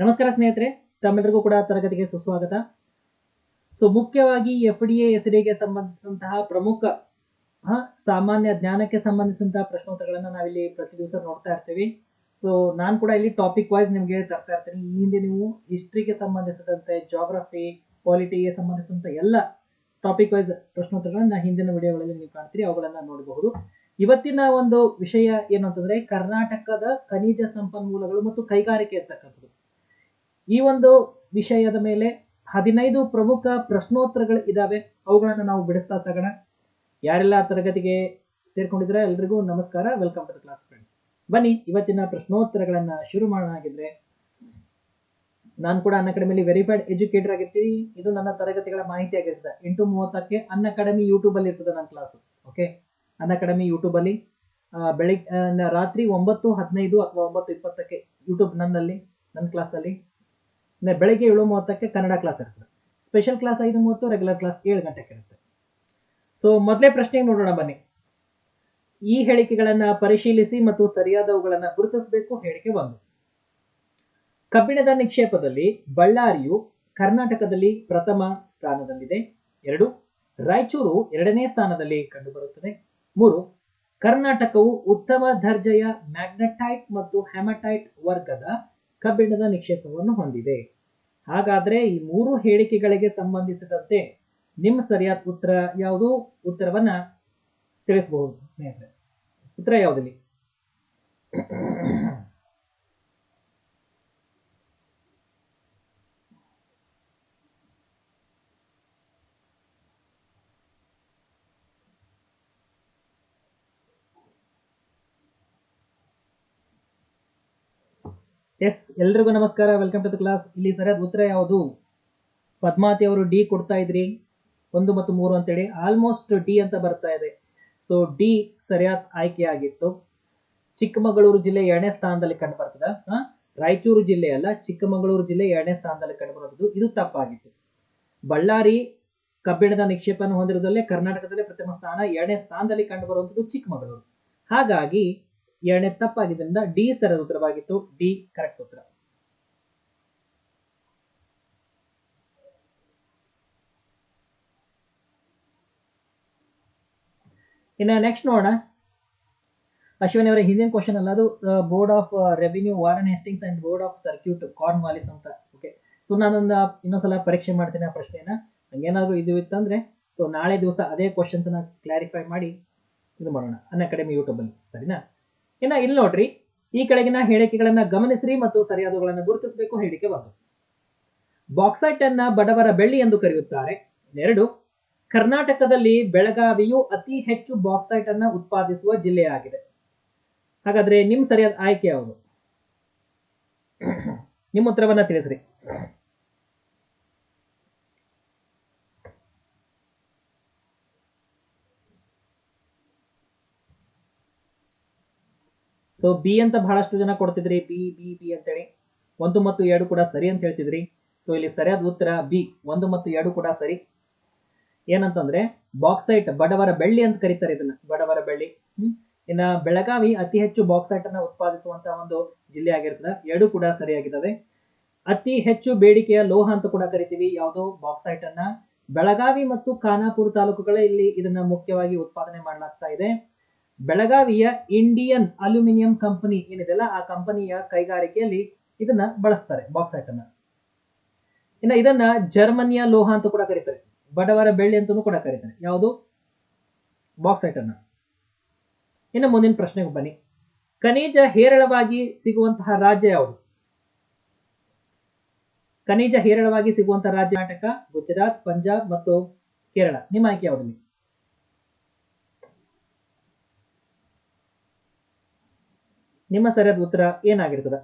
ನಮಸ್ಕಾರ ಸ್ನೇಹಿತರೆ ತಮ್ಮೆಲ್ಲರಿಗೂ ಕೂಡ ತರಗತಿಗೆ ಸುಸ್ವಾಗತ. ಸೊ ಮುಖ್ಯವಾಗಿ ಎಫ್ ಡಿ ಎ ಎಸ್ ಸಂಬಂಧಿಸಿದಂತಹ ಪ್ರಮುಖ ಸಾಮಾನ್ಯ ಜ್ಞಾನಕ್ಕೆ ಸಂಬಂಧಿಸಿದಂತಹ ಪ್ರಶ್ನೋತ್ತರಗಳನ್ನು ನಾವಿಲ್ಲಿ ಪ್ರತಿ ದಿವಸ ನೋಡ್ತಾ ಇರ್ತೀವಿ. ಸೊ ನಾನು ಕೂಡ ಇಲ್ಲಿ ಟಾಪಿಕ್ ವೈಸ್ ನಿಮಗೆ ತರ್ತಾ ಇರ್ತೀನಿ. ಈ ಹಿಂದೆ ನೀವು ಹಿಸ್ಟ್ರಿಗೆ ಸಂಬಂಧಿಸಿದಂತೆ ಜಾಗ್ರಫಿ ಪಾಲಿಟಿಗೆ ಸಂಬಂಧಿಸಿದಂತ ಎಲ್ಲ ಟಾಪಿಕ್ ವೈಸ್ ಪ್ರಶ್ನೋತ್ತರಗಳನ್ನ ಹಿಂದಿನ ವಿಡಿಯೋಗಳಲ್ಲಿ ನೀವು ಕಾಣ್ತೀರಿ, ಅವುಗಳನ್ನ ನೋಡಬಹುದು. ಇವತ್ತಿನ ಒಂದು ವಿಷಯ ಏನು ಅಂತಂದ್ರೆ, ಕರ್ನಾಟಕದ ಖನಿಜ ಸಂಪನ್ಮೂಲಗಳು ಮತ್ತು ಕೈಗಾರಿಕೆ ಇರ್ತಕ್ಕಂಥದ್ದು. ಈ ಒಂದು ವಿಷಯದ ಮೇಲೆ ಹದಿನೈದು ಪ್ರಮುಖ ಪ್ರಶ್ನೋತ್ತರಗಳು ಇದ್ದಾವೆ ಅವುಗಳನ್ನು ನಾವು ಬಿಡಿಸ್ತಾ ಸಾಗೋಣ ಯಾರೆಲ್ಲ ತರಗತಿಗೆ ಸೇರ್ಕೊಂಡಿದ್ರೆ ಎಲ್ರಿಗೂ ನಮಸ್ಕಾರ. ವೆಲ್ಕಮ್ ಟು ಕ್ಲಾಸ್ ಫ್ರೆಂಡ್ ಬನ್ನಿ, ಇವತ್ತಿನ ಪ್ರಶ್ನೋತ್ತರಗಳನ್ನು ಶುರು ಮಾಡೋಣ ಆಗಿದ್ರೆ ನಾನು ಕೂಡ ಅನ್ ಅಕಾಡೆಮಿಲಿ ವೆರಿಫೈಡ್ ಎಜುಕೇಟರ್ ಆಗಿರ್ತೀನಿ. ಇದು ನನ್ನ ತರಗತಿಗಳ ಮಾಹಿತಿ ಆಗಿರ್ತದೆ. ಎಂಟು ಮೂವತ್ತಕ್ಕೆ ಅನ್ ಅಕಾಡೆಮಿ ಯೂಟ್ಯೂಬ್ ಅಲ್ಲಿ ಇರ್ತದೆ ನನ್ನ ಕ್ಲಾಸ್ ಓಕೆ ಅನ್ ಅಕಾಡೆಮಿ ಯೂಟ್ಯೂಬ್ ಅಲ್ಲಿ ಬೆಳಿಗ್ಗೆ ರಾತ್ರಿ ಒಂಬತ್ತು ಹದಿನೈದು ಅಥವಾ ಒಂಬತ್ತು ಇಪ್ಪತ್ತಕ್ಕೆ ಯೂಟ್ಯೂಬ್ ನನ್ನಲ್ಲಿ ನನ್ನ ಕ್ಲಾಸಲ್ಲಿ ಬೆಳಗ್ಗೆ ಏಳು ಮೂವತ್ತಕ್ಕೆ ಕನ್ನಡ ಕ್ಲಾಸ್ ಇರ್ತದೆ. ಸ್ಪೆಷಲ್ ಕ್ಲಾಸ್ ಐದು ಮೂವತ್ತು ರೆಗ್ಯುಲರ್ ಕ್ಲಾಸ್ ಏಳು ಗಂಟೆಗೆ ಇರುತ್ತೆ. ಸೊ ಮೊದಲೇ ಪ್ರಶ್ನೆಗೆ ನೋಡೋಣ ಬನ್ನಿ. ಈ ಹೇಳಿಕೆಗಳನ್ನು ಪರಿಶೀಲಿಸಿ ಮತ್ತು ಸರಿಯಾದವುಗಳನ್ನು ಗುರುತಿಸಬೇಕು, ಹೇಳಿಕೆ ಒಂದು. ಕಬ್ಬಿಣದ ನಿಕ್ಷೇಪದಲ್ಲಿ ಬಳ್ಳಾರಿಯು ಕರ್ನಾಟಕದಲ್ಲಿ ಪ್ರಥಮ ಸ್ಥಾನದಲ್ಲಿದೆ. ಎರಡು, ರಾಯಚೂರು ಎರಡನೇ ಸ್ಥಾನದಲ್ಲಿ ಕಂಡುಬರುತ್ತದೆ. ಮೂರು, ಕರ್ನಾಟಕವು ಉತ್ತಮ ದರ್ಜೆಯ ಮ್ಯಾಗ್ನೆಟೈಟ್ ಮತ್ತು ಹ್ಯಾಮಟೈಟ್ ವರ್ಗದ ಕಬ್ಬಿಣದ ನಿಕ್ಷೇಪವನ್ನು ಹೊಂದಿದೆ. ಹಾಗಾದ್ರೆ ಈ ಮೂರು ಹೇಳಿಕೆಗಳಿಗೆ ಸಂಬಂಧಿಸಿದಂತೆ ನಿಮ್ಮ ಸರಿಯಾದ ಉತ್ತರ ಯಾವುದು? ಉತ್ತರವನ್ನ ತಿಳಿಸಬಹುದು ಸ್ನೇಹಿತರೆ. ಉತ್ತರ ಯಾವುದಿಲ್ಲಿ? ಎಸ್, ಎಲ್ರಿಗೂ ನಮಸ್ಕಾರ. ವೆಲ್ಕಮ್ ಟು ದ ಕ್ಲಾಸ್ ಇಲ್ಲಿ ಸರಿಯಾದ ಉತ್ತರ ಯಾವುದು? ಪದ್ಮಾತಿ ಅವರು ಡಿ ಕೊಡ್ತಾ ಇದ್ರಿ. ಒಂದು ಮತ್ತು ಮೂರು ಅಂತೇಳಿ. ಆಲ್ಮೋಸ್ಟ್ ಡಿ ಅಂತ ಬರ್ತಾ ಇದೆ. ಸೊ ಡಿ ಸರಿಯಾದ ಆಯ್ಕೆ ಆಗಿತ್ತು. ಚಿಕ್ಕಮಗಳೂರು ಜಿಲ್ಲೆ ಎರಡನೇ ಸ್ಥಾನದಲ್ಲಿ ಕಂಡು ಬರ್ತದ. ರಾಯಚೂರು ಜಿಲ್ಲೆ ಅಲ್ಲ, ಚಿಕ್ಕಮಗಳೂರು ಜಿಲ್ಲೆ ಎರಡನೇ ಸ್ಥಾನದಲ್ಲಿ ಕಂಡು ಬರೋದು. ಇದು ತಪ್ಪಾಗಿತ್ತು. ಬಳ್ಳಾರಿ ಕಬ್ಬಿಣದ ನಿಕ್ಷೇಪವನ್ನು ಹೊಂದಿರುವುದಲ್ಲೇ ಕರ್ನಾಟಕದಲ್ಲೇ ಪ್ರಥಮ ಸ್ಥಾನ, ಎರಡನೇ ಸ್ಥಾನದಲ್ಲಿ ಕಂಡು ಚಿಕ್ಕಮಗಳೂರು. ಹಾಗಾಗಿ ಎರಡನೇ ತಪ್ಪಾಗಿದ್ದರಿಂದ ಡಿ ಸರಿಯಾದ ಉತ್ತರವಾಗಿತ್ತು. ಡಿ ಕರೆಕ್ಟ್ ಉತ್ತರ. ಇನ್ನು ನೆಕ್ಸ್ಟ್ ನೋಡೋಣ. ಅಶ್ವಿನಿ ಅವರ ಹಿಂದಿನ ಕ್ವಶನ್ ಅಲ್ಲ, ಅದು board of revenue Warren Hastings and board of circuit Cornwallis ಅಂತ. ಓಕೆ ಸೊ ನಾನೊಂದು ಇನ್ನೊಂದ್ಸಲ ಪರೀಕ್ಷೆ ಮಾಡ್ತೀನಿ ಆ ಪ್ರಶ್ನೆನ ಹಂಗೇನಾದ್ರು ಇದು ಇತ್ತಂದ್ರೆ ಸೊ ನಾಳೆ ದಿವಸ ಅದೇ ಕ್ವಶನ್ಸ್ನ ಕ್ಲಾರಿಫೈ ಮಾಡಿ ಇದು ಮಾಡೋಣ. ಅನ್ ಅಕಾಡೆಮಿ ಯೂಟ್ಯೂಬಲ್ಲಿ ಸರಿನಾ? ಇನ್ನ ಇಲ್ಲಿ ನೋಡ್ರಿ, ಈ ಕೆಳಗಿನ ಹೇಳಿಕೆಗಳನ್ನ ಗಮನಿಸ್ರಿ ಮತ್ತು ಸರಿಯಾದವುಗಳನ್ನು ಗುರುತಿಸಬೇಕು ಹೇಳಿಕೆ ಒಂದು. ಬಾಕ್ಸೈಟ್ ಅನ್ನ ಬಡವರ ಬೆಳ್ಳಿ ಎಂದು ಕರೆಯುತ್ತಾರೆ. ಎರಡು, ಕರ್ನಾಟಕದಲ್ಲಿ ಬೆಳಗಾವಿಯು ಅತಿ ಹೆಚ್ಚು ಬಾಕ್ಸೈಟ್ ಅನ್ನ ಉತ್ಪಾದಿಸುವ ಜಿಲ್ಲೆಯಾಗಿದೆ. ಹಾಗಾದ್ರೆ ನಿಮ್ ಸರಿಯಾದ ಆಯ್ಕೆ ಯಾವುದು? ನಿಮ್ಮ ಉತ್ತರವನ್ನ ತಿಳಿಸ್ರಿ. ಸೊ ಬಿ ಅಂತ ಬಹಳಷ್ಟು ಜನ ಕೊಡ್ತಿದ್ರಿ ಬಿ ಬಿ ಬಿ ಅಂತೇಳಿ. ಒಂದು ಮತ್ತು ಎರಡು ಕೂಡ ಸರಿ ಅಂತ ಹೇಳ್ತಿದ್ರಿ. ಸೊ ಇಲ್ಲಿ ಸರಿಯಾದ ಉತ್ತರ ಬಿ ಒಂದು ಮತ್ತು ಎರಡು ಕೂಡ ಸರಿ. ಏನಂತಂದ್ರೆ ಬಾಕ್ಸೈಟ್ ಬಡವರ ಬೆಳ್ಳಿ ಅಂತ ಕರೀತಾರೆ ಇದನ್ನ, ಬಡವರ ಬೆಳ್ಳಿ. ಇನ್ನ ಬೆಳಗಾವಿ ಅತಿ ಹೆಚ್ಚು ಬಾಕ್ಸೈಟ್ ಅನ್ನ ಉತ್ಪಾದಿಸುವಂತಹ ಒಂದು ಜಿಲ್ಲೆ ಆಗಿರ್ತದೆ. ಎರಡು ಕೂಡ ಸರಿಯಾಗಿದ್ದಾವೆ. ಅತಿ ಹೆಚ್ಚು ಬೇಡಿಕೆಯ ಲೋಹ ಅಂತ ಕೂಡ ಕರಿತೀವಿ. ಯಾವುದೋ ಬಾಕ್ಸೈಟ್ ಅನ್ನ. ಬೆಳಗಾವಿ ಮತ್ತು ಖಾನಾಪುರ ತಾಲೂಕುಗಳೇ ಇಲ್ಲಿ ಇದನ್ನ ಮುಖ್ಯವಾಗಿ ಉತ್ಪಾದನೆ ಮಾಡಲಾಗ್ತಾ ಇದೆ. ಬೆಳಗಾವಿಯ ಇಂಡಿಯನ್ ಅಲ್ಯೂಮಿನಿಯಂ ಕಂಪನಿ ಏನಿದೆಲ್ಲ ಆ ಕಂಪನಿಯ ಕೈಗಾರಿಕೆಯಲ್ಲಿ ಇದನ್ನ ಬಳಸ್ತಾರೆ ಬಾಕ್ಸೈಟ್ ಅನ್ನ. ಇನ್ನ ಇದನ್ನ ಜರ್ಮನಿಯ ಲೋಹ ಅಂತ ಕೂಡ ಕರೀತಾರೆ, ಬಡವರ ಬೆಳ್ಳಿ ಅಂತಲೂ ಕೂಡ ಕರೀತಾರೆ. ಯಾವುದು? ಬಾಕ್ಸೈಟ್ ಅನ್ನ. ಇನ್ನು ಮುಂದಿನ ಪ್ರಶ್ನೆಗೆ ಬನ್ನಿ. ಖನಿಜ ಹೇರಳವಾಗಿ ಸಿಗುವಂತಹ ರಾಜ್ಯ ಯಾವುದು? ಖನಿಜ ಹೇರಳವಾಗಿ ಸಿಗುವಂತಹ ರಾಜ್ಯ ಕರ್ನಾಟಕ, ಗುಜರಾತ್, ಪಂಜಾಬ್ ಮತ್ತು ಕೇರಳ. ನಿಮ್ಮ ಆಯ್ಕೆ ಯಾವುದಲ್ಲಿ ನಿಮ್ಮ ಸರಿಯಾದ ಉತ್ತರ ಏನಾಗಿರ್ತದೆ?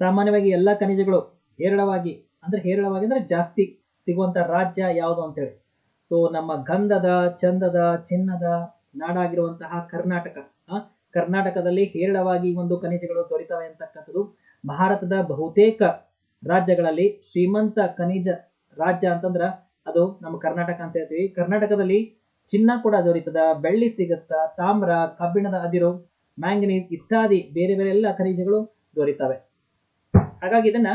ಸಾಮಾನ್ಯವಾಗಿ ಎಲ್ಲ ಖನಿಜಗಳು ಹೇರಳವಾಗಿ, ಅಂದ್ರೆ ಹೇರಳವಾಗಿ ಅಂದ್ರೆ ಜಾಸ್ತಿ ಸಿಗುವಂತ ರಾಜ್ಯ ಯಾವುದು ಅಂತೇಳಿ. ಸೊ ನಮ್ಮ ಗಂಧದ, ಚಂದದ, ಚಿನ್ನದ, ನಾಡಾಗಿರುವಂತಹ ಕರ್ನಾಟಕ ಕರ್ನಾಟಕದಲ್ಲಿ ಹೇರಳವಾಗಿ ಒಂದು ಖನಿಜಗಳು ದೊರೀತವೆ ಅಂತಕ್ಕಂಥದ್ದು. ಭಾರತದ ಬಹುತೇಕ ರಾಜ್ಯಗಳಲ್ಲಿ ಶ್ರೀಮಂತ ಖನಿಜ ರಾಜ್ಯ ಅಂತಂದ್ರ ಅದು ನಮ್ಮ ಕರ್ನಾಟಕ ಅಂತ ಹೇಳ್ತೀವಿ. ಕರ್ನಾಟಕದಲ್ಲಿ ಚಿನ್ನ ಕೂಡ ದೊರೀತದ, ಬೆಳ್ಳಿ ಸಿಗುತ್ತ, ತಾಮ್ರ, ಕಬ್ಬಿಣದ ಅದಿರು, ಮ್ಯಾಂಗನೀಸ್ ಇತ್ಯಾದಿ ಬೇರೆ ಬೇರೆ ಎಲ್ಲ ಖನಿಜಗಳು ದೊರೀತವೆ. ಹಾಗಾಗಿ ಇದನ್ನ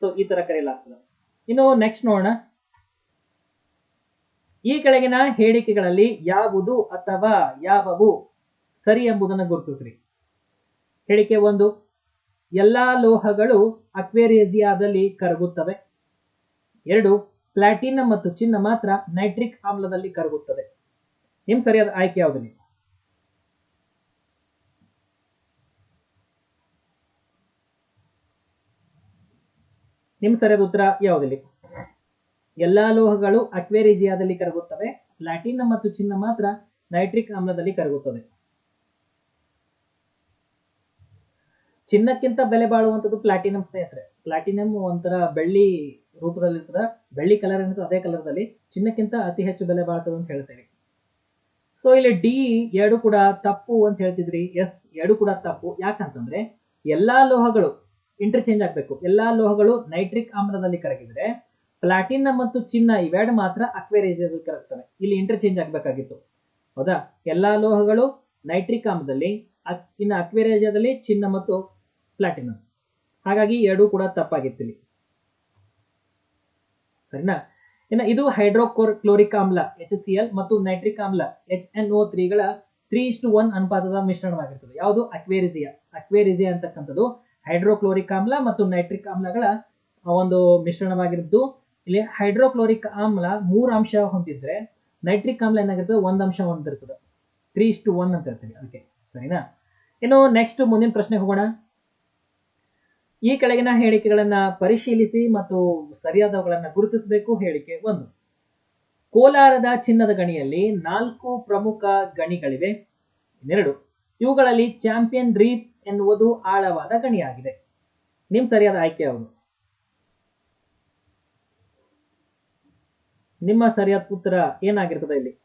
ಸೊ ಈ ತರ ಕರೆಯಲಾಗ್ತದೆ. ಇನ್ನು ನೆಕ್ಸ್ಟ್ ನೋಡೋಣ. ಈ ಕೆಳಗಿನ ಹೇಳಿಕೆಗಳಲ್ಲಿ ಯಾವುದು ಅಥವಾ ಯಾವವು ಸರಿ ಎಂಬುದನ್ನು ಗುರುತಿಸ್ರಿ. ಹೇಳಿಕೆ ಒಂದು. ಎಲ್ಲಾ ಲೋಹಗಳು ಅಕ್ವೇರಿಯಸಿಯಾದಲ್ಲಿ ಕರಗುತ್ತವೆ. ಎರಡು, ಪ್ಲಾಟಿನಂ ಮತ್ತು ಚಿನ್ನ ಮಾತ್ರ ನೈಟ್ರಿಕ್ ಆಮ್ಲದಲ್ಲಿ ಕರಗುತ್ತದೆ. ನಿಮ್ ಸರಿಯಾದ ಆಯ್ಕೆ ಯಾವುದಿಲ್ಲ ನಿಮ್ ಸರಿಯಾದ ಉತ್ತರ ಯಾವುದಿಲ್ಲ ಎಲ್ಲಾ ಲೋಹಗಳು ಅಕ್ವೇರಿಜಿಯಾದಲ್ಲಿ ಕರಗುತ್ತವೆ. ಪ್ಲಾಟಿನಂ ಮತ್ತು ಚಿನ್ನ ಮಾತ್ರ ನೈಟ್ರಿಕ್ ಆಮ್ಲದಲ್ಲಿ ಕರಗುತ್ತದೆ. ಚಿನ್ನಕ್ಕಿಂತ ಬೆಲೆ ಬಾಳುವಂಥದ್ದು ಪ್ಲಾಟಿನಂ ಸ್ನೇಹಿತರೆ. ಪ್ಲಾಟಿನಂ ಒಂಥರ ಬೆಳ್ಳಿ ರೂಪದಲ್ಲಿರ್ತದ, ಬೆಳ್ಳಿ ಕಲರ್ ಏನಿರ್ತದೆ ಅದೇ ಕಲರ್ದಲ್ಲಿ ಚಿನ್ನಕ್ಕಿಂತ ಅತಿ ಹೆಚ್ಚು ಬೆಲೆ ಬಾಳ್ತದೆ ಅಂತ ಹೇಳ್ತೇವೆ. ಸೊ ಇಲ್ಲಿ ಡಿ ಎರಡು ಕೂಡ ತಪ್ಪು ಅಂತ ಹೇಳ್ತಿದ್ರಿ ಎಸ್ ಎರಡು ಕೂಡ ತಪ್ಪು. ಯಾಕಂತಂದ್ರೆ ಎಲ್ಲಾ ಲೋಹಗಳು ಇಂಟರ್ಚೇಂಜ್ ಆಗ್ಬೇಕು. ಎಲ್ಲಾ ಲೋಹಗಳು ನೈಟ್ರಿಕ್ ಆಮ್ಲದಲ್ಲಿ ಕರಗಿದ್ರೆ ಪ್ಲಾಟಿನಂ ಮತ್ತು ಚಿನ್ನ ಇವೆರಡು ಮಾತ್ರ ಅಕ್ವೇರಿಯದಲ್ಲಿ ಕರಗ್ತವೆ. ಇಲ್ಲಿ ಇಂಟರ್ಚೇಂಜ್ ಆಗ್ಬೇಕಾಗಿತ್ತು. ಹೌದಾ? ಎಲ್ಲಾ ಲೋಹಗಳು ನೈಟ್ರಿಕ್ ಆಮ್ಲದಲ್ಲಿ ಇನ್ನು ಅಕ್ವೇರಿಯದಲ್ಲಿ ಚಿನ್ನ ಮತ್ತು ಪ್ಲಾಟಿನಂ ಹಾಗಾಗಿ ಎರಡೂ ಕೂಡ ತಪ್ಪಾಗಿತ್ತಿಲ್ಲಿ ಸರಿನಾ? ಇನ್ನು ಇದು ಹೈಡ್ರೋಕೋರ್ ಕ್ಲೋರಿಕ್ ಆಮ್ಲ ಎಚ್ ಸಿ ಎಲ್ ಮತ್ತು ನೈಟ್ರಿಕ್ ಆಮ್ಲ ಎಚ್ ಎನ್ ಒ ತ್ರೀಗಳ ತ್ರೀ ಇಷ್ಟು ಒನ್ ಅನುಪಾತದ ಮಿಶ್ರಣವಾಗಿರ್ತದೆ. ಯಾವುದು? ಅಕ್ವೇರಿಸಿಯಾ ಅಕ್ವೇರಿಸಿಯಾ ಅಂತಕ್ಕಂಥದ್ದು ಹೈಡ್ರೋಕ್ಲೋರಿಕ್ ಆಮ್ಲ ಮತ್ತು ನೈಟ್ರಿಕ್ ಆಮ್ಲಗಳ ಒಂದು ಮಿಶ್ರಣವಾಗಿದ್ದು ಇಲ್ಲಿ ಹೈಡ್ರೋಕ್ಲೋರಿಕ್ ಆಮ್ಲ ಮೂರು ಅಂಶ ಹೊಂದಿದ್ರೆ ನೈಟ್ರಿಕ್ ಆಮ್ಲ ಏನಾಗಿರ್ತದೆ? ಒಂದು ಅಂಶ ಹೊಂದಿರ್ತದೆ. ತ್ರೀ ಇಷ್ಟು ಒನ್ ಅಂತ ಹೇಳ್ತೀವಿ ಅದಕ್ಕೆ ಸರಿನಾ? ಇನ್ನು ನೆಕ್ಸ್ಟ್ ಮುಂದಿನ ಪ್ರಶ್ನೆ ಹೋಗೋಣ. ಈ ಕೆಳಗಿನ ಹೇಳಿಕೆಗಳನ್ನು ಪರಿಶೀಲಿಸಿ ಮತ್ತು ಸರಿಯಾದವುಗಳನ್ನ ಗುರುತಿಸಬೇಕು ಹೇಳಿಕೆ ಒಂದು. ಕೋಲಾರದ ಚಿನ್ನದ ಗಣಿಯಲ್ಲಿ ನಾಲ್ಕು ಪ್ರಮುಖ ಗಣಿಗಳಿವೆ. ಇನ್ನೆರಡು, ಇವುಗಳಲ್ಲಿ ಚಾಂಪಿಯನ್ ರೀಪ್ ಎನ್ನುವುದು ಆಳವಾದ ಗಣಿಯಾಗಿದೆ. ನಿಮ್ ಸರಿಯಾದ ಆಯ್ಕೆ ಯಾವುದು? ನಿಮ್ಮ ಸರಿಯಾದ ಉತ್ತರ ಏನಾಗಿರ್ತದೆ ಇಲ್ಲಿ?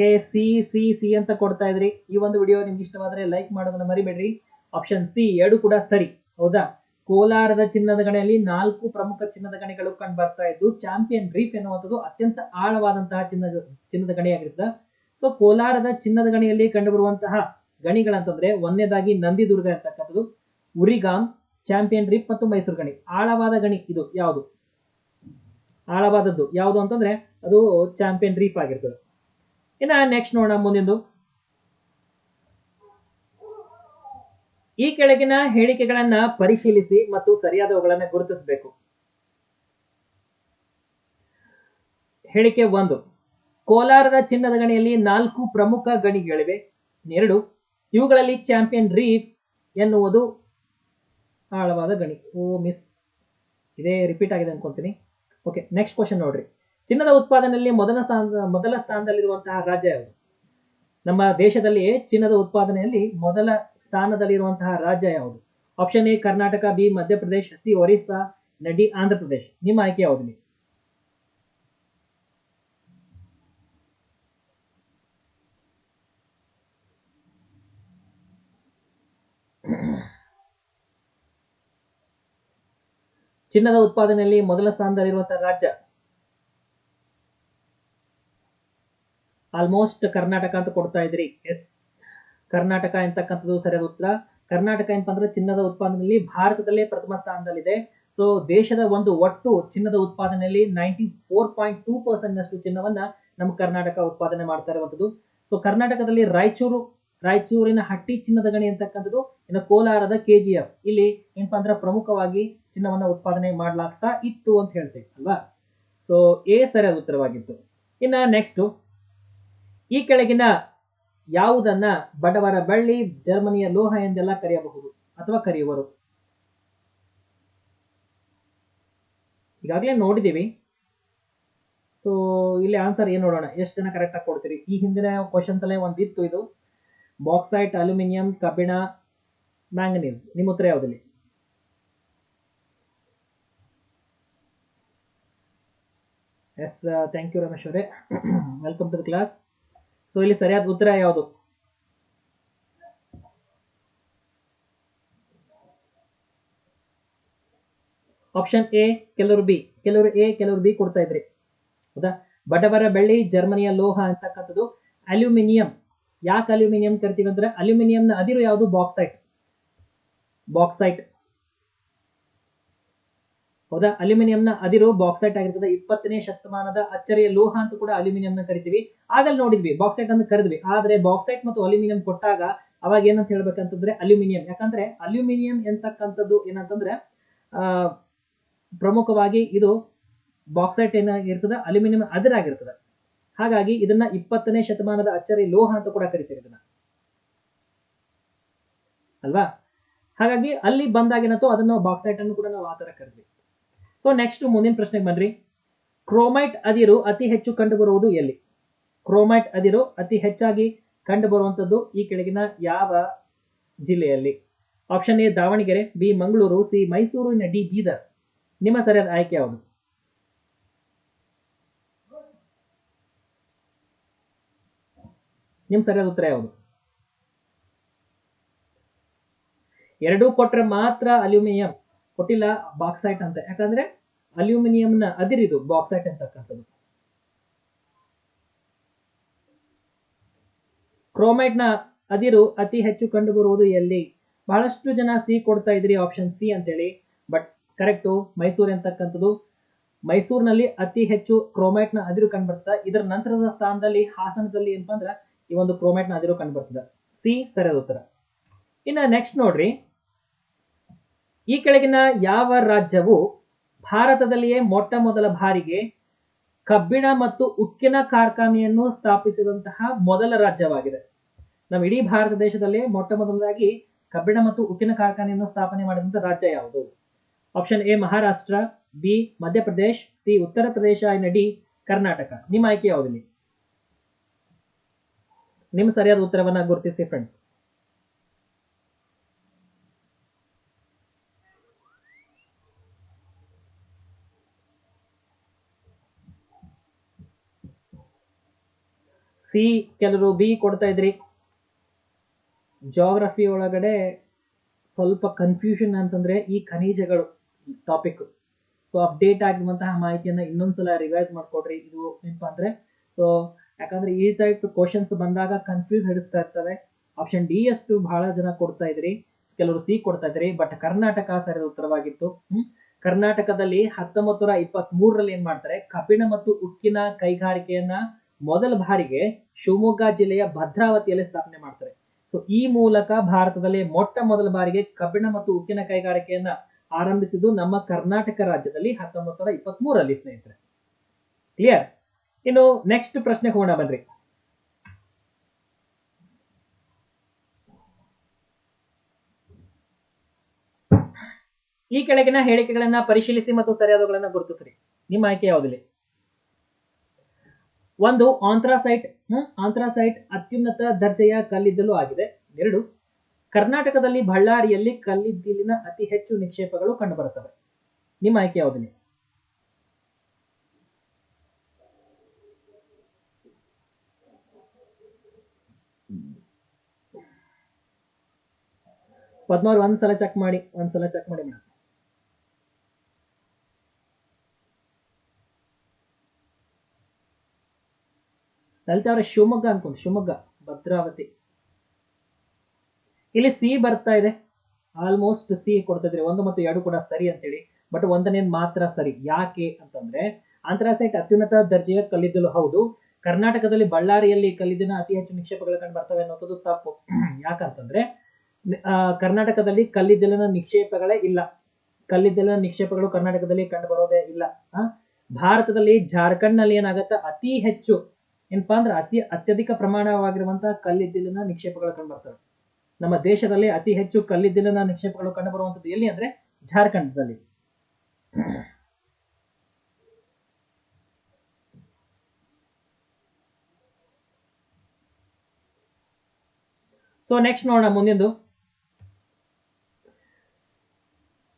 ಓಕೆ, ಸಿ ಸಿ ಸಿ ಅಂತ ಕೊಡ್ತಾ ಇದ್ರಿ. ಈ ಒಂದು ವಿಡಿಯೋ ನಿಮ್ಗೆ ಇಷ್ಟವಾದರೆ ಲೈಕ್ ಮಾಡೋದನ್ನ ಮರಿಬೇಡ್ರಿ. ಆಪ್ಷನ್ ಸಿ ಎರಡು ಕೂಡ ಸರಿ, ಹೌದಾ? ಕೋಲಾರದ ಚಿನ್ನದ ಗಣಿಯಲ್ಲಿ ನಾಲ್ಕು ಪ್ರಮುಖ ಚಿನ್ನದ ಗಣಿಗಳು ಕಂಡು ಬರ್ತಾ ಇದ್ದು ಚಾಂಪಿಯನ್ ರೀಫ್ ಎನ್ನುವಂಥದ್ದು ಅತ್ಯಂತ ಆಳವಾದಂತಹ ಚಿನ್ನದ ಚಿನ್ನದ ಗಣಿಯಾಗಿರುತ್ತೆ ಸೊ ಕೋಲಾರದ ಚಿನ್ನದ ಗಣಿಯಲ್ಲಿ ಕಂಡುಬರುವಂತಹ ಗಣಿಗಳಂತಂದ್ರೆ ಒಂದನೇದಾಗಿ ನಂದಿದುರ್ಗ ಇರ್ತಕ್ಕಂಥದ್ದು ಉರಿಗಾಮ್ ಚಾಂಪಿಯನ್ ರೀಫ್ ಮತ್ತು ಮೈಸೂರು ಗಣಿ. ಆಳವಾದ ಗಣಿ ಇದು ಯಾವುದು? ಆಳವಾದದ್ದು ಯಾವುದು ಅಂತಂದ್ರೆ ಅದು ಚಾಂಪಿಯನ್ ರೀಫ್ ಆಗಿರ್ತದೆ. ಇನ್ನ ನೆಕ್ಸ್ಟ್ ನೋಡೋಣ ಮುಂದಿಂದು ಈ ಕೆಳಗಿನ ಹೇಳಿಕೆಗಳನ್ನ ಪರಿಶೀಲಿಸಿ ಮತ್ತು ಸರಿಯಾದವುಗಳನ್ನ ಗುರುತಿಸಬೇಕು. ಹೇಳಿಕೆ ಒಂದು, ಕೋಲಾರದ ಚಿನ್ನದ ಗಣಿಯಲ್ಲಿ ನಾಲ್ಕು ಪ್ರಮುಖ ಗಣಿಗಳಿವೆ. ಎರಡು, ಇವುಗಳಲ್ಲಿ ಚಾಂಪಿಯನ್ ರೀಫ್ ಎನ್ನುವುದು ಆಳವಾದ ಗಣಿ. ಓ, ಮಿಸ್. ಇದೇ ರಿಪೀಟ್ ಆಗಿದೆ ಅನ್ಕೊಂತೀನಿ. ಓಕೆ ನೆಕ್ಸ್ಟ್ ಕ್ವಶನ್ ನೋಡ್ರಿ. ಚಿನ್ನದ ಉತ್ಪಾದನೆಯಲ್ಲಿ ಮೊದಲ ಸ್ಥಾನ ಮೊದಲ ಸ್ಥಾನದಲ್ಲಿರುವಂತಹ ರಾಜ್ಯ ಯಾವುದು? ನಮ್ಮ ದೇಶದಲ್ಲಿ ಚಿನ್ನದ ಉತ್ಪಾದನೆಯಲ್ಲಿ ಮೊದಲ ಸ್ಥಾನದಲ್ಲಿರುವಂತಹ ರಾಜ್ಯ ಯಾವುದು? Option A Karnataka B Madhya Pradesh C Orissa ನಡಿ ಆಂಧ್ರ ಪ್ರದೇಶ ನಿಮ್ಮ ಆಯ್ಕೆ ಯಾವುದು? ಚಿನ್ನದ ಉತ್ಪಾದನೆಯಲ್ಲಿ ಮೊದಲ ಸ್ಥಾನದಲ್ಲಿರುವಂತಹ ರಾಜ್ಯ? ಆಲ್ಮೋಸ್ಟ್ ಕರ್ನಾಟಕ ಅಂತ ಕೊಡ್ತಾ ಇದ್ರಿ. ಎಸ್ ಕರ್ನಾಟಕ ಎಂತಕ್ಕಂಥದ್ದು ಸರಿಯಾದ ಉತ್ತರ? ಕರ್ನಾಟಕ ಅಂದ್ರೆ ಚಿನ್ನದ ಉತ್ಪಾದನೆಯಲ್ಲಿ ಭಾರತದಲ್ಲೇ ಪ್ರಥಮ ಸ್ಥಾನದಲ್ಲಿದೆ. ಸೊ ದೇಶದ ಒಂದು ಒಟ್ಟು ಚಿನ್ನದ ಉತ್ಪಾದನೆಯಲ್ಲಿ ninety four point two percent ನಷ್ಟು ಚಿನ್ನವನ್ನ ನಮ್ಮ ಕರ್ನಾಟಕ ಉತ್ಪಾದನೆ ಮಾಡ್ತಾ ಇರುವಂಥದ್ದು. ಸೊ ಕರ್ನಾಟಕದಲ್ಲಿ ರಾಯಚೂರು, ರಾಯಚೂರಿನ ಹಟ್ಟಿ ಚಿನ್ನದ ಗಣಿ ಅಂತಕ್ಕಂಥದ್ದು ಇನ್ನು ಕೋಲಾರದ ಕೆಜಿಎಫ್ ಇಲ್ಲಿ ಏನಪ್ಪಾ ಅಂದ್ರೆ ಪ್ರಮುಖವಾಗಿ ಚಿನ್ನವನ್ನ ಉತ್ಪಾದನೆ ಮಾಡಲಾಗ್ತಾ ಇತ್ತು ಅಂತ ಹೇಳ್ತೇವೆ, ಅಲ್ವಾ? ಸೊ ಎ ಸರಿಯಾದ ಉತ್ತರವಾಗಿತ್ತು. ಇನ್ನ ನೆಕ್ಸ್ಟ್ ಈ ಕೆಳಗಿನ ಯಾವುದನ್ನ ಬಡವರ ಬಳ್ಳಿ, ಜರ್ಮನಿಯ ಲೋಹ ಎಂದೆಲ್ಲ ಕರೆಯಬಹುದು ಅಥವಾ ಕರೆಯುವರು? ಈಗಾಗಲೇ ನೋಡಿದ್ದೀವಿ. ಸೊ ಇಲ್ಲಿ ಆನ್ಸರ್ ಏನು ನೋಡೋಣ? ಎಷ್ಟು ಜನ ಕರೆಕ್ಟ್ ಆಗಿ ಕೊಡ್ತೀರಿ? ಈ ಹಿಂದಿನ ಕ್ವಶನ್ ತಲೆ ಒಂದಿತ್ತು ಇದು. ಬಾಕ್ಸೈಟ್ ಅಲ್ಯೂಮಿನಿಯಂ ಕಬ್ಬಿಣ ಮ್ಯಾಂಗನೀಸ್ ನಿಮ್ಮ ಉತ್ತರ ಯಾವುದಿಲ್ಲ ಎಸ್ ಥ್ಯಾಂಕ್ ಯು ರಮೇಶ್ ಅವರೇ. Welcome to the class so ಇಲ್ಲಿ ಸರಿಯಾದ ಉತ್ತರ ಯಾವುದು? ಆಪ್ಷನ್ ಎ ಕೆಲವರು ಬಿ ಕೆಲವರು ಎ ಕೆಲವರು ಬಿ ಕೊಡ್ತಾ ಇದ್ರಿ. ಹೌದಾ? ಬಡವರ ಬೆಳ್ಳಿ, ಜರ್ಮನಿಯ ಲೋಹ ಅಂತಕ್ಕಂಥದ್ದು. ಅಲ್ಯೂಮಿನಿಯಂ. ಯಾಕೆ ಅಲ್ಯೂಮಿನಿಯಂ ಕರಿತೀವಿ ಅಂದ್ರೆ ಅಲ್ಯೂಮಿನಿಯಂನ ಅದಿರು ಯಾವುದು? ಬಾಕ್ಸೈಟ್ ಬಾಕ್ಸೈಟ್ ಹೌದಾ? ಅಲ್ಯೂಮಿನಿಯಂನ ಅದಿರು ಬಾಕ್ಸೈಟ್ ಆಗಿರ್ತದೆ. ಇಪ್ಪತ್ತನೇ ಶತಮಾನದ ಅಚ್ಚರಿಯ ಲೋಹ ಅಂತ ಕೂಡ ಅಲ್ಯೂಮಿನಿಯಂನ ಕರಿತೀವಿ. ಆಗಲ್ಲಿ ನೋಡಿದ್ವಿ ಬಾಕ್ಸೈಟ್ ಅಂತ ಕರೆದ್ವಿ. ಆದ್ರೆ ಬಾಕ್ಸೈಟ್ ಮತ್ತು ಅಲ್ಯೂಮಿನಿಯಂ ಕೊಟ್ಟಾಗ ಅವಾಗ ಏನಂತ ಹೇಳ್ಬೇಕಂತಂದ್ರೆ ಅಲ್ಯೂಮಿನಿಯಂ. ಯಾಕಂದ್ರೆ ಅಲ್ಯೂಮಿನಿಯಂ ಎಂತಕ್ಕಂಥದ್ದು ಏನಂತಂದ್ರೆ, ಆ, ಪ್ರಮುಖವಾಗಿ ಇದು ಬಾಕ್ಸೈಟ್ ಏನಾಗಿರ್ತದೆ ಅಲ್ಯೂಮಿನಿಯಂ ಅದಿರಾಗಿರ್ತದೆ. ಹಾಗಾಗಿ ಇದನ್ನ ಇಪ್ಪತ್ತನೇ ಶತಮಾನದ ಅಚ್ಚರಿ ಲೋಹ ಅಂತ ಕೂಡ ಕರಿತೀವಿ ಇದನ್ನ. ಅಲ್ವಾ? ಹಾಗಾಗಿ ಅಲ್ಲಿ ಬಂದಾಗ ಏನಾಯ್ತು? ಅದನ್ನ ಬಾಕ್ಸೈಟ್ ಅನ್ನು ಕೂಡ ನಾವು ಆ ತರ ಕರೆದ್ವಿ. ಸೊ ನೆಕ್ಸ್ಟ್ ಮುಂದಿನ ಪ್ರಶ್ನೆಗೆ ಬನ್ರಿ. ಕ್ರೋಮೈಟ್ ಅದಿರು ಅತಿ ಹೆಚ್ಚು ಕಂಡುಬರುವುದು ಎಲ್ಲಿ? ಕ್ರೋಮೈಟ್ ಅದಿರು ಅತಿ ಹೆಚ್ಚಾಗಿ ಕಂಡುಬರುವಂಥದ್ದು ಈ ಕೆಳಗಿನ ಯಾವ ಜಿಲ್ಲೆಯಲ್ಲಿ? Option A, Davanagere, B, Mangaluru, C, Mysuru D, Bidar. ನಿಮ್ಮ ಸರಿಯಾದ ಆಯ್ಕೆ ಯಾವುದು? ನಿಮ್ಮ ಸರಿಯಾದ ಉತ್ತರ ಯಾವುದು? ಎರಡೂ ಕೊಟ್ಟರೆ ಮಾತ್ರ ಅಲ್ಯೂಮಿನಿಯಂ. ಕೊಟ್ಟಿಲ್ಲ ಬಾಕ್ಸೈಟ್ ಅಂತ. ಯಾಕಂದ್ರೆ ಅಲ್ಯೂಮಿನಿಯಂನ ಅದಿರಿದು ಬಾಕ್ಸೈಟ್ ಅಂತಕ್ಕಂಥದ್ದು. ಕ್ರೋಮೈಟ್ನ ಅದಿರು ಅತಿ ಹೆಚ್ಚು ಕಂಡುಬರುವುದು ಎಲ್ಲಿ? ಬಹಳಷ್ಟು ಜನ ಸಿ ಕೊಡ್ತಾ ಇದ್ರಿ ಆಪ್ಷನ್ ಸಿ ಅಂತೇಳಿ. ಬಟ್ ಕರೆಕ್ಟು ಮೈಸೂರು ಅಂತಕ್ಕಂಥದ್ದು. ಮೈಸೂರಿನಲ್ಲಿ ಅತಿ ಹೆಚ್ಚು ಕ್ರೋಮೈಟ್ನ ಅದಿರು ಕಂಡುಬರ್ತದೆ ಇದರ ನಂತರದ ಸ್ಥಾನದಲ್ಲಿ, ಹಾಸನದಲ್ಲಿ ಏನಪ್ಪ ಅಂದ್ರೆ ಈ ಒಂದು ಕ್ರೋಮೈಟ್ನ ಅದಿರು ಕಂಡುಬರ್ತದೆ. ಸಿ ಸರಿಯಾದ ಉತ್ತರ. ಇನ್ನು ನೆಕ್ಸ್ಟ್ ನೋಡ್ರಿ. ಈ ಕೆಳಗಿನ ಯಾವ ರಾಜ್ಯವು ಭಾರತದಲ್ಲಿಯೇ ಮೊಟ್ಟ ಮೊದಲ ಬಾರಿಗೆ ಕಬ್ಬಿಣ ಮತ್ತು ಉಕ್ಕಿನ ಕಾರ್ಖಾನೆಯನ್ನು ಸ್ಥಾಪಿಸಿದಂತಹ ಮೊದಲ ರಾಜ್ಯವಾಗಿದೆ? ನಮ್ಮ ಇಡೀ ಭಾರತ ದೇಶದಲ್ಲಿ ಮೊಟ್ಟ ಮೊದಲದಾಗಿ ಕಬ್ಬಿಣ ಮತ್ತು ಉಕ್ಕಿನ ಕಾರ್ಖಾನೆಯನ್ನು ಸ್ಥಾಪನೆ ಮಾಡಿದಂತಹ ರಾಜ್ಯ ಯಾವುದು? Option A Maharashtra. B Madhya Pradesh. C Uttar Pradesh. ಎನ್ನ ಡಿ ಕರ್ನಾಟಕ. ನಿಮ್ಮ ಆಯ್ಕೆ ಯಾವುದಿಲ್ಲ? ನಿಮ್ಮ ಸರಿಯಾದ ಉತ್ತರವನ್ನ ಗುರುತಿಸಿ ಫ್ರೆಂಡ್ಸ್ ಸಿ ಕೆಲವರು ಬಿ ಕೊಡ್ತಾ ಇದ್ರಿ. ಜೋಗ್ರಫಿ ಒಳಗಡೆ ಸ್ವಲ್ಪ ಕನ್ಫ್ಯೂಷನ್ ಅಂತಂದ್ರೆ ಈ ಖನಿಜಗಳು ಟಾಪಿಕ್ ಸೊ ಅಪ್ಡೇಟ್ ಆಗಿರುವಂತಹ ಮಾಹಿತಿಯನ್ನ ಇನ್ನೊಂದ್ಸಲ ರಿವೈಸ್ ಮಾಡ್ಕೊಡ್ರಿ. ಇದು ಏನಪ್ಪಾ ಅಂದ್ರೆ ಸೊ ಯಾಕಂದ್ರೆ ಈ ಟೈಪ್ ಕ್ವಶನ್ಸ್ ಬಂದಾಗ ಕನ್ಫ್ಯೂಸ್ ಹಿಡಿಸ್ತಾ ಇರ್ತವೆ. ಆಪ್ಷನ್ ಡಿ ಅಷ್ಟು ಬಹಳ ಜನ ಕೊಡ್ತಾ ಇದ್ರಿ. ಕೆಲವರು ಸಿ ಕೊಡ್ತಾ ಇದ್ರಿ. ಬಟ್ ಕರ್ನಾಟಕ ಸರಿಯಾದ ಉತ್ತರವಾಗಿತ್ತು. ಕರ್ನಾಟಕದಲ್ಲಿ ಹತ್ತೊಂಬತ್ತು ನೂರ ಇಪ್ಪತ್ತ್ ಮೂರರಲ್ಲಿ ಏನ್ ಮಾಡ್ತಾರೆ? ಕಬ್ಬಿಣ ಮತ್ತು ಉಕ್ಕಿನ ಕೈಗಾರಿಕೆಯನ್ನ ಮೊದಲ ಬಾರಿಗೆ ಶಿವಮೊಗ್ಗ ಜಿಲ್ಲೆಯ ಭದ್ರಾವತಿಯಲ್ಲಿ ಸ್ಥಾಪನೆ ಮಾಡ್ತಾರೆ. ಸೊ ಈ ಮೂಲಕ ಭಾರತದಲ್ಲಿ ಮೊಟ್ಟ ಮೊದಲ ಬಾರಿಗೆ ಕಬ್ಬಿಣ ಮತ್ತು ಉಕ್ಕಿನ ಕೈಗಾರಿಕೆಯನ್ನ ಆರಂಭಿಸಿದ್ದು ನಮ್ಮ ಕರ್ನಾಟಕ ರಾಜ್ಯದಲ್ಲಿ ಹತ್ತೊಂಬತ್ತು ನೂರ ಇಪ್ಪತ್ತ್ ಮೂರಲ್ಲಿ ಸ್ನೇಹಿತರೆ. ಕ್ಲಿಯರ್ ಇನ್ನು ನೆಕ್ಸ್ಟ್ ಪ್ರಶ್ನೆ ಹೋಗೋಣ, ಬನ್ರಿ. ಈ ಕೆಳಗಿನ ಹೇಳಿಕೆಗಳನ್ನ ಪರಿಶೀಲಿಸಿ ಮತ್ತು ಸರಿಯಾದವುಗಳನ್ನ ಗುರುತಿಸ್ರಿ. ನಿಮ್ಮ ಆಯ್ಕೆ ಯಾವುದಿಲ್ಲ? ಒಂದು ಆಂಥ್ರಾಸೈಟ್ ಆಂಥ್ರಾಸೈಟ್ ಅತ್ಯುನ್ನತ ದರ್ಜೆಯ ಕಲ್ಲಿದ್ದಲು ಆಗಿದೆ. ಎರಡು, ಕರ್ನಾಟಕದಲ್ಲಿ ಬಳ್ಳಾರಿಯಲ್ಲಿ ಕಲ್ಲಿದ್ದಿಲಿನ ಅತಿ ಹೆಚ್ಚು ನಿಕ್ಷೇಪಗಳು ಕಂಡುಬರುತ್ತವೆ. ನಿಮ್ಮ ಆಯ್ಕೆ ಯಾವುದಿಲ್ಲ ಪದ್ಮವ್ರು ಒಂದ್ಸಲ ಚೆಕ್ ಮಾಡಿ, ಒಂದ್ಸಲ ಚೆಕ್ ಮಾಡಿ ಮೇಡಮ್ ಲಲಿತಾ ಅವರ ಶಿವಮೊಗ್ಗ ಅನ್ಕೊಂಡು, ಶಿವಮೊಗ್ಗ, ಭದ್ರಾವತಿ. ಇಲ್ಲಿ ಸಿ ಬರ್ತಾ ಇದೆ. ಆಲ್ಮೋಸ್ಟ್ ಸಿ ಕೊಡ್ತಿದ್ರೆ ಒಂದು ಮತ್ತು ಎರಡು ಕೂಡ ಸರಿ ಅಂತೇಳಿ. ಬಟ್ ಒಂದನೇ ಮಾತ್ರ ಸರಿ. ಯಾಕೆ ಅಂತಂದ್ರೆ ಆಂಥ್ರಾಸೈಟ್ ಅತ್ಯುನ್ನತ ದರ್ಜೆಯ ಕಲ್ಲಿದ್ದಲು ಹೌದು. ಕರ್ನಾಟಕದಲ್ಲಿ ಬಳ್ಳಾರಿಯಲ್ಲಿ ಕಲ್ಲಿದ್ದಿನ ಅತಿ ಹೆಚ್ಚು ನಿಕ್ಷೇಪಗಳು ಕಂಡು ಬರ್ತವೆ ಅನ್ನೋದು ತಪ್ಪು. ಯಾಕಂತಂದ್ರೆ ಕರ್ನಾಟಕದಲ್ಲಿ ಕಲ್ಲಿದ್ದಲಿನ ನಿಕ್ಷೇಪಗಳೇ ಇಲ್ಲ. ಕಲ್ಲಿದ್ದಲಿನ ನಿಕ್ಷೇಪಗಳು ಕರ್ನಾಟಕದಲ್ಲಿ ಕಂಡು ಬರೋದೇ ಇಲ್ಲ? ಭಾರತದಲ್ಲಿ ಜಾರ್ಖಂಡ್ನಲ್ಲಿ ಏನಾಗುತ್ತೆ? ಅತಿ ಹೆಚ್ಚು ಏನಪ್ಪಾ ಅಂದ್ರೆ ಅತಿ ಅತ್ಯಧಿಕ ಪ್ರಮಾಣವಾಗಿರುವಂತಹ ಕಲ್ಲಿದ್ದಲಿನ ನಿಕ್ಷೇಪಗಳು ಕಂಡುಬರ್ತವೆ. ನಮ್ಮ ದೇಶದಲ್ಲಿ ಅತಿ ಹೆಚ್ಚು ಕಲ್ಲಿದ್ದಲಿನ ನಿಕ್ಷೇಪಗಳು ಕಂಡು ಬರುವಂತದ್ದು ಎಲ್ಲಿ ಅಂದ್ರೆ ಜಾರ್ಖಂಡದಲ್ಲಿ. ಸೊ ನೆಕ್ಸ್ಟ್ ನೋಡೋಣ ಮುಂದಿಂದು.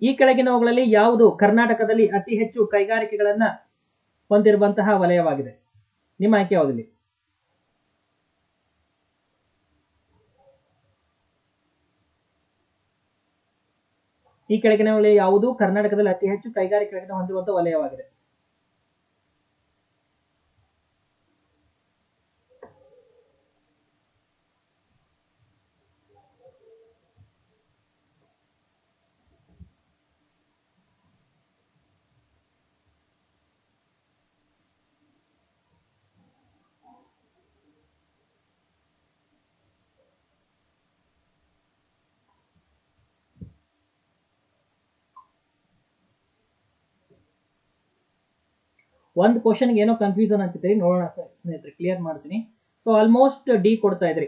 ಈ ಕೆಳಗಿನವುಗಳಲ್ಲಿ ಯಾವುದು ಕರ್ನಾಟಕದಲ್ಲಿ ಅತಿ ಹೆಚ್ಚು ಕೈಗಾರಿಕೆಗಳನ್ನ ಹೊಂದಿರುವಂತಹ ವಲಯವಾಗಿದೆ? ನಿಮ್ಮ ಆಯ್ಕೆ ಯಾವುದಿಲ್ಲ ಈ ಕೆಳಗಿನ ವಲಯ ಯಾವುದು ಕರ್ನಾಟಕದಲ್ಲಿ ಅತಿ ಹೆಚ್ಚು ಕೈಗಾರಿಕೆಗಳನ್ನು ಹೊಂದಿರುವಂತಹ ವಲಯವಾಗಿದೆ. ಒಂದು ಕ್ವಶನ್ಗೆ ಏನೋ ಕನ್ಫ್ಯೂಷನ್ ಆಗ್ತಿದ್ರಿ ನೋಡೋಣ ಸ್ನೇಹಿತರೆ ಕ್ಲಿಯರ್ ಮಾಡ್ತೀನಿ. ಸೊ ಆಲ್ಮೋಸ್ಟ್ ಡಿ ಕೊಡ್ತಾ ಇದ್ರಿ.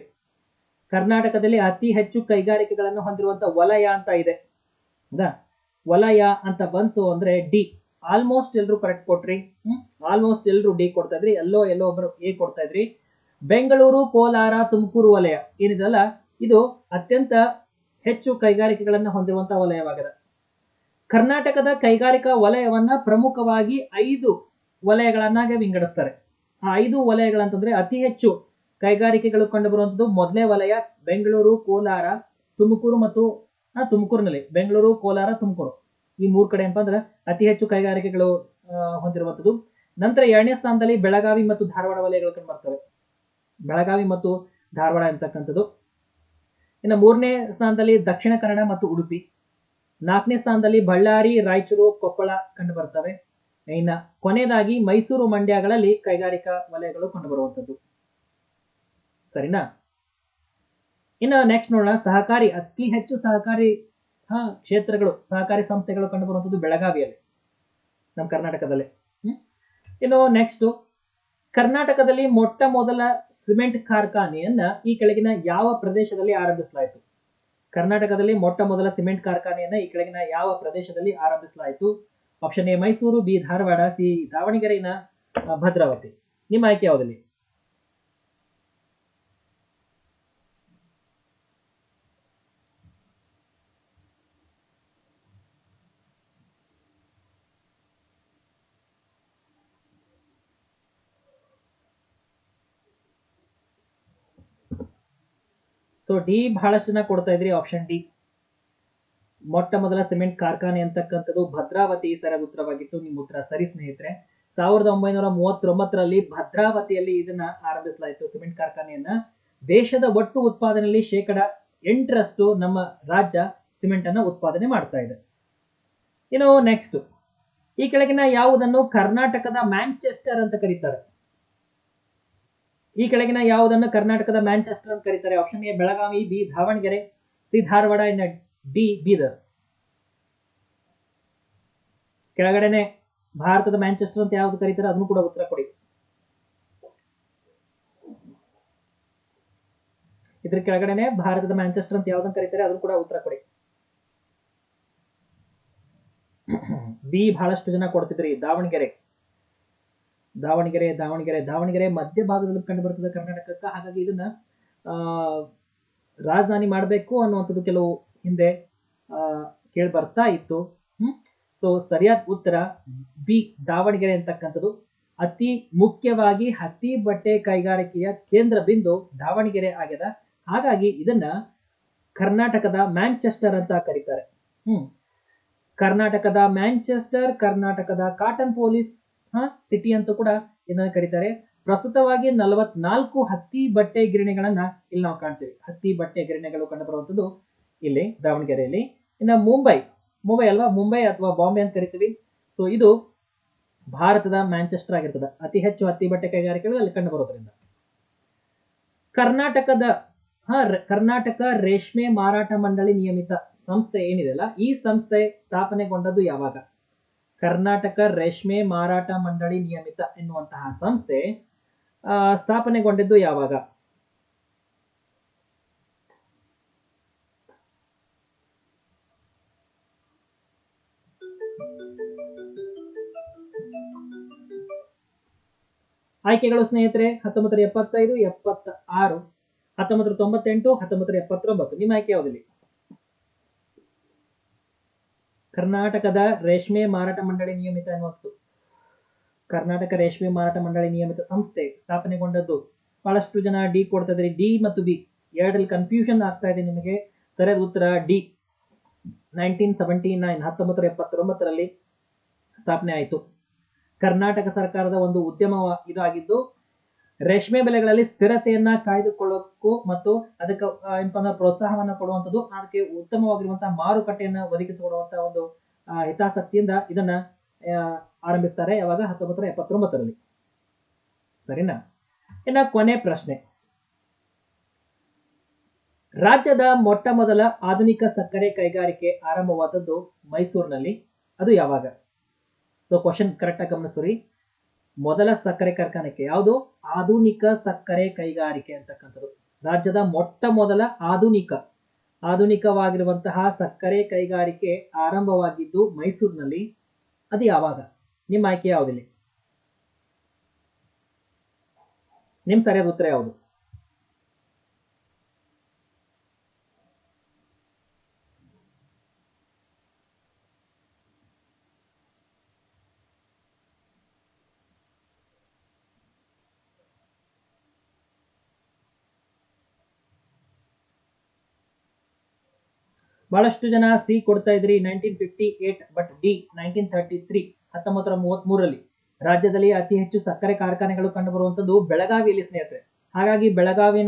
ಕರ್ನಾಟಕದಲ್ಲಿ ಅತಿ ಹೆಚ್ಚು ಕೈಗಾರಿಕೆಗಳನ್ನು ಹೊಂದಿರುವಂತ ವಲಯ ಅಂತ ಇದೆ. ಹೌದಾ? ವಲಯ ಅಂತ ಬಂತು ಅಂದ್ರೆ ಡಿ ಆಲ್ಮೋಸ್ಟ್ ಎಲ್ಲರೂ ಕರೆಕ್ಟ್ ಕೊಟ್ರಿ? ಹ್ಮ್? ಆಲ್ಮೋಸ್ಟ್ ಎಲ್ಲರೂ ಡಿ ಕೊಡ್ತಾ ಇದ್ರಿ. ಎಲ್ಲೋ ಎಲ್ಲೋ ಒಬ್ರು ಎ ಕೊಡ್ತಾ ಇದ್ರಿ. ಬೆಂಗಳೂರು, ಕೋಲಾರ, ತುಮಕೂರು ವಲಯ. ಏನಿದೆಲ್ಲ, ಇದು ಅತ್ಯಂತ ಹೆಚ್ಚು ಕೈಗಾರಿಕೆಗಳನ್ನು ಹೊಂದಿರುವಂತಹ ವಲಯವಾಗಿದೆ. ಕರ್ನಾಟಕದ ಕೈಗಾರಿಕಾ ವಲಯವನ್ನ ಪ್ರಮುಖವಾಗಿ ಐದು ವಲಯಗಳನ್ನಾಗಿ ವಿಂಗಡಿಸ್ತಾರೆ. ಆ ಐದು ವಲಯಗಳಂತಂದ್ರೆ ಅತಿ ಹೆಚ್ಚು ಕೈಗಾರಿಕೆಗಳು ಕಂಡು ಬರುವಂತದ್ದು ಮೊದಲನೇ ವಲಯ ಬೆಂಗಳೂರು, ಕೋಲಾರ, ತುಮಕೂರು ಮತ್ತು ತುಮಕೂರಿನಲ್ಲಿ. ಬೆಂಗಳೂರು, ಕೋಲಾರ, ತುಮಕೂರು. ಈ ಮೂರ್ ಕಡೆ ಏನಪ್ಪ ಅಂದ್ರೆ ಅತಿ ಹೆಚ್ಚು ಕೈಗಾರಿಕೆಗಳು ಹೊಂದಿರುವಂತದ್ದು ನಂತರ ಎರಡನೇ ಸ್ಥಾನದಲ್ಲಿ ಬೆಳಗಾವಿ ಮತ್ತು ಧಾರವಾಡ ವಲಯಗಳು ಕಂಡು ಬರ್ತವೆ ಬೆಳಗಾವಿ ಮತ್ತು ಧಾರವಾಡ ಅಂತಕ್ಕಂಥದ್ದು. ಇನ್ನು ಮೂರನೇ ಸ್ಥಾನದಲ್ಲಿ ದಕ್ಷಿಣ ಕನ್ನಡ ಮತ್ತು ಉಡುಪಿ. ನಾಲ್ಕನೇ ಸ್ಥಾನದಲ್ಲಿ ಬಳ್ಳಾರಿ, ರಾಯಚೂರು, ಕೊಪ್ಪಳ ಕಂಡು ಬರ್ತವೆ ಇನ್ನ ಕೊನೆಯದಾಗಿ ಮೈಸೂರು ಮಂಡ್ಯಗಳಲ್ಲಿ ಕೈಗಾರಿಕಾ ವಲಯಗಳು ಕಂಡುಬರುವಂಥದ್ದು. ಸರಿನಾ? ಇನ್ನು ನೆಕ್ಸ್ಟ್ ನೋಡೋಣ. ಸಹಕಾರಿ, ಅತಿ ಹೆಚ್ಚು ಸಹಕಾರಿ ಕ್ಷೇತ್ರಗಳು, ಸಹಕಾರಿ ಸಂಸ್ಥೆಗಳು ಕಂಡುಬರುವಂಥದ್ದು ಬೆಳಗಾವಿಯಲ್ಲಿ, ನಮ್ಮ ಕರ್ನಾಟಕದಲ್ಲಿ? ಇನ್ನು ನೆಕ್ಸ್ಟ್ ಕರ್ನಾಟಕದಲ್ಲಿ ಮೊಟ್ಟ ಮೊದಲ ಸಿಮೆಂಟ್ ಕಾರ್ಖಾನೆಯನ್ನ ಈ ಕೆಳಗಿನ ಯಾವ ಪ್ರದೇಶದಲ್ಲಿ ಆರಂಭಿಸಲಾಯಿತು? ಕರ್ನಾಟಕದಲ್ಲಿ ಮೊಟ್ಟ ಮೊದಲ ಸಿಮೆಂಟ್ ಕಾರ್ಖಾನೆಯನ್ನ ಈ ಕೆಳಗಿನ ಯಾವ ಪ್ರದೇಶದಲ್ಲಿ ಆರಂಭಿಸಲಾಯಿತು? Option A Mysuru B Dharwad C ದಾವಣಗೆರೆನ Bhadravati ನಿಮ್ಮ ಆಯ್ಕೆ ಯಾವುದಲ್ಲಿ ಸೊ ಡಿ ಬಹಳಷ್ಟು ಜನ ಕೊಡ್ತಾ ಇದ್ರಿ ಆಪ್ಷನ್ ಡಿ ಮೊಟ್ಟ ಮೊದಲ ಸಿಮೆಂಟ್ ಕಾರ್ಖಾನೆ ಅಂತಕ್ಕಂಥದ್ದು ಭದ್ರಾವತಿ ಸರದ ಉತ್ತರವಾಗಿತ್ತು ನಿಮ್ಮ ಉತ್ತರ ಸರಿ ಸ್ನೇಹಿತರೆ, ಸಾವಿರದ ಒಂಬೈನೂರ ಮೂವತ್ತೊಂಬತ್ತರಲ್ಲಿ ಭದ್ರಾವತಿಯಲ್ಲಿ ಇದನ್ನ ಆರಂಭಿಸಲಾಯಿತು ಸಿಮೆಂಟ್ ಕಾರ್ಖಾನೆಯನ್ನ. ದೇಶದ ಒಟ್ಟು ಉತ್ಪಾದನೆಯಲ್ಲಿ ಶೇಕಡ ಎಂಟರಷ್ಟು ನಮ್ಮ ರಾಜ್ಯ ಸಿಮೆಂಟ್ ಅನ್ನ ಉತ್ಪಾದನೆ ಮಾಡ್ತಾ ಇದೆ. ಇನ್ನು ನೆಕ್ಸ್ಟ್ ಈ ಕೆಳಗಿನ ಯಾವುದನ್ನು ಕರ್ನಾಟಕದ ಮ್ಯಾಂಚೆಸ್ಟರ್ ಅಂತ ಕರೀತಾರೆ. ಈ ಕೆಳಗಿನ ಯಾವುದನ್ನು ಕರ್ನಾಟಕದ ಮ್ಯಾಂಚೆಸ್ಟರ್ ಅಂತ ಕರೀತಾರೆ? Option A, Belagavi, B, Davanagere, C, Dharwad D Bidar ಕೆಳಗಡೆನೆ ಭಾರತದ ಮ್ಯಾಂಚೆಸ್ಟರ್ ಅಂತ ಯಾವ್ದು ಕರೀತಾರೆ ಅದನ್ನು ಕೂಡ ಉತ್ತರ ಕೊಡಿ. ಇದ್ರ ಕೆಳಗಡೆನೆ ಭಾರತದ ಮ್ಯಾಂಚೆಸ್ಟರ್ ಅಂತ ಯಾವ್ದನ್ನ ಕರೀತಾರೆ ಅದನ್ನು ಕೂಡ ಉತ್ತರ ಕೊಡಿ. ಬಿ ಬಹಳಷ್ಟು ಜನ ಕೊಡ್ತಿದ್ರಿ ದಾವಣಗೆರೆ. ದಾವಣಗೆರೆ ದಾವಣಗೆರೆ ದಾವಣಗೆರೆ ಮಧ್ಯ ಭಾಗದಲ್ಲಿ ಕಂಡು ಬರ್ತದೆ ಕರ್ನಾಟಕಕ್ಕೆ. ಹಾಗಾಗಿ ಇದನ್ನ ರಾಜಧಾನಿ ಮಾಡಬೇಕು ಅನ್ನುವಂಥದ್ದು ಕೆಲವು ಹಿಂದೆ ಕೇಳಿ ಬರ್ತಾ ಇತ್ತು. ಹ್ಮ್? ಸೊ ಸರಿಯಾದ ಉತ್ತರ ಬಿ, ದಾವಣಗೆರೆ ಅಂತಕ್ಕಂಥದ್ದು. ಅತಿ ಮುಖ್ಯವಾಗಿ ಹತ್ತಿ ಬಟ್ಟೆ ಕೈಗಾರಿಕೆಯ ಕೇಂದ್ರ ಬಿಂದು ದಾವಣಗೆರೆ ಆಗ್ಯದ. ಹಾಗಾಗಿ ಇದನ್ನ ಕರ್ನಾಟಕದ ಮ್ಯಾಂಚೆಸ್ಟರ್ ಅಂತ ಕರೀತಾರೆ. ಹ್ಮ್? ಕರ್ನಾಟಕದ ಮ್ಯಾಂಚೆಸ್ಟರ್, ಕರ್ನಾಟಕದ ಕಾಟನ್ ಪೊಲೀಸ್ ಸಿಟಿ ಅಂತ ಕೂಡ ಇದನ್ನ ಕರೀತಾರೆ. ಪ್ರಸ್ತುತವಾಗಿ ನಲವತ್ನಾಲ್ಕು ಹತ್ತಿ ಬಟ್ಟೆ ಗಿರಣಿಗಳನ್ನ ಇಲ್ಲಿ ನಾವು ಕಾಣ್ತೀವಿ. ಹತ್ತಿ ಬಟ್ಟೆ ಗಿರಣಿಗಳು ಕಂಡು ಬರುವಂತದ್ದು ಇಲ್ಲಿ, ದಾವಣಗೆರೆಯಲ್ಲಿ. ಇನ್ನು ಮುಂಬೈ ಮುಂಬೈ ಅಲ್ವಾ? ಮುಂಬೈ ಅಥವಾ ಬಾಂಬೆ ಅಂತ ಕರಿತೀವಿ. ಸೊ ಇದು ಭಾರತದ ಮ್ಯಾಂಚೆಸ್ಟರ್ ಆಗಿರ್ತದೆ. ಅತಿ ಹೆಚ್ಚು ಹತ್ತಿ ಬಟ್ಟೆ ಕೈಗಾರಿಕೆಗಳು ಅಲ್ಲಿ ಕಂಡು ಬರೋದ್ರಿಂದ. ಕರ್ನಾಟಕದ, ಹಾ ಕರ್ನಾಟಕ ರೇಷ್ಮೆ ಮಾರಾಟ ಮಂಡಳಿ ನಿಯಮಿತ ಸಂಸ್ಥೆ ಏನಿದೆಯಲ್ಲ ಈ ಸಂಸ್ಥೆ ಸ್ಥಾಪನೆಗೊಂಡದ್ದು ಯಾವಾಗ? ಕರ್ನಾಟಕ ರೇಷ್ಮೆ ಮಾರಾಟ ಮಂಡಳಿ ನಿಯಮಿತ ಎನ್ನುವಂತಹ ಸಂಸ್ಥೆ ಸ್ಥಾಪನೆಗೊಂಡಿದ್ದು ಯಾವಾಗ? ಆಯ್ಕೆಗಳು ಸ್ನೇಹಿತರೆ, ಹತ್ತೊಂಬತ್ತರ ಎಪ್ಪತ್ತೈದು ಎಪ್ಪತ್ತ ಆರು ಹತ್ತೊಂಬತ್ತರ ತೊಂಬತ್ತೆಂಟು, ಹತ್ತೊಂಬತ್ತರ ಎಪ್ಪತ್ತೊಂಬತ್ತು. ನಿಮ್ಮ ಆಯ್ಕೆ ಯಾವುದಿಲ್ಲ? ಕರ್ನಾಟಕದ ರೇಷ್ಮೆ ಮಾರಾಟ ಮಂಡಳಿ ನಿಯಮಿತ ಎನ್ನುವಂಥದ್ದು ಕರ್ನಾಟಕ ರೇಷ್ಮೆ ಮಾರಾಟ ಮಂಡಳಿ ನಿಯಮಿತ ಸಂಸ್ಥೆ ಸ್ಥಾಪನೆಗೊಂಡದ್ದು ಬಹಳಷ್ಟು ಜನ ಡಿ ಕೊಡ್ತಾ ಇದ್ರಿ ಡಿ ಮತ್ತು ಬಿ. ಎರಡರಲ್ಲಿ ಕನ್ಫ್ಯೂಷನ್ ಆಗ್ತಾ ಇದೆ ನಿಮಗೆ. ಸರಿಯಾದ ಉತ್ತರ ಡಿ. ನೈನ್ಟೀನ್ ಸೆವೆಂಟಿ ನೈನ್ ಹತ್ತೊಂಬತ್ತರ ಎಪ್ಪತ್ತೊಂಬತ್ತರಲ್ಲಿ ಸ್ಥಾಪನೆ ಆಯಿತು. ಕರ್ನಾಟಕ ಸರ್ಕಾರದ ಒಂದು ಉದ್ಯಮ ಇದಾಗಿದ್ದು, ರೇಷ್ಮೆ ಬೆಲೆಗಳಲ್ಲಿ ಸ್ಥಿರತೆಯನ್ನ ಕಾಯ್ದುಕೊಳ್ಳೋಕ್ಕೂ ಮತ್ತು ಅದಕ್ಕೆ ಏನಪ್ಪ ಪ್ರೋತ್ಸಾಹವನ್ನ ಕೊಡುವಂಥದ್ದು ಅದಕ್ಕೆ ಉತ್ತಮವಾಗಿರುವಂತಹ ಮಾರುಕಟ್ಟೆಯನ್ನ ಒದಗಿಸಿಕೊಡುವಂತಹ ಒಂದು ಹಿತಾಸಕ್ತಿಯಿಂದ ಇದನ್ನ ಆರಂಭಿಸ್ತಾರೆ ಯಾವಾಗ? ಹತ್ತೊಂಬತ್ತರ ಎಪ್ಪತ್ತೊಂಬತ್ತರಲ್ಲಿ. ಸರಿನಾ? ಇನ್ನ ಕೊನೆ ಪ್ರಶ್ನೆ. ರಾಜ್ಯದ ಮೊಟ್ಟ ಮೊದಲ ಆಧುನಿಕ ಸಕ್ಕರೆ ಕೈಗಾರಿಕೆ ಆರಂಭವಾದದ್ದು ಮೈಸೂರಿನಲ್ಲಿ. ಅದು ಯಾವಾಗ? ಸೊ ಕ್ವಶನ್ ಕರೆಕ್ಟ್ ಆಗಿ ಗಮನಿಸ್ರಿ ಮೊದಲ ಸಕ್ಕರೆ ಕಾರ್ಖಾನೆಗೆ ಯಾವುದು? ಆಧುನಿಕ ಸಕ್ಕರೆ ಕೈಗಾರಿಕೆ ಅಂತಕ್ಕಂಥದ್ದು. ರಾಜ್ಯದ ಮೊಟ್ಟ ಮೊದಲ ಆಧುನಿಕ. ಆಧುನಿಕವಾಗಿರುವಂತಹ ಸಕ್ಕರೆ ಕೈಗಾರಿಕೆ ಆರಂಭವಾಗಿದ್ದು ಮೈಸೂರಿನಲ್ಲಿ. ಅದು ಯಾವಾಗ? ನಿಮ್ಮ ಆಯ್ಕೆ ಯಾವುದಿಲ್ಲ? ನಿಮ್ ಸರಿಯಾದ ಉತ್ತರ ಯಾವುದು? ಬಹಳಷ್ಟು ಜನ ಸಿ ಕೊಡ್ತಾ ಇದ್ರಿ nineteen fifty eight but D nineteen thirty three ಹತ್ತೊಂಬತ್ತರ ಮೂವತ್ತ್ ಮೂರರಲ್ಲಿ ರಾಜ್ಯದಲ್ಲಿ ಅತಿ ಹೆಚ್ಚು ಸಕ್ಕರೆ ಕಾರ್ಖಾನೆಗಳು ಕಂಡುಬರುವಂತದ್ದು ಬೆಳಗಾವಿಯಲ್ಲಿ ಸ್ನೇಹಿತರೆ. ಹಾಗಾಗಿ ಬೆಳಗಾವಿನ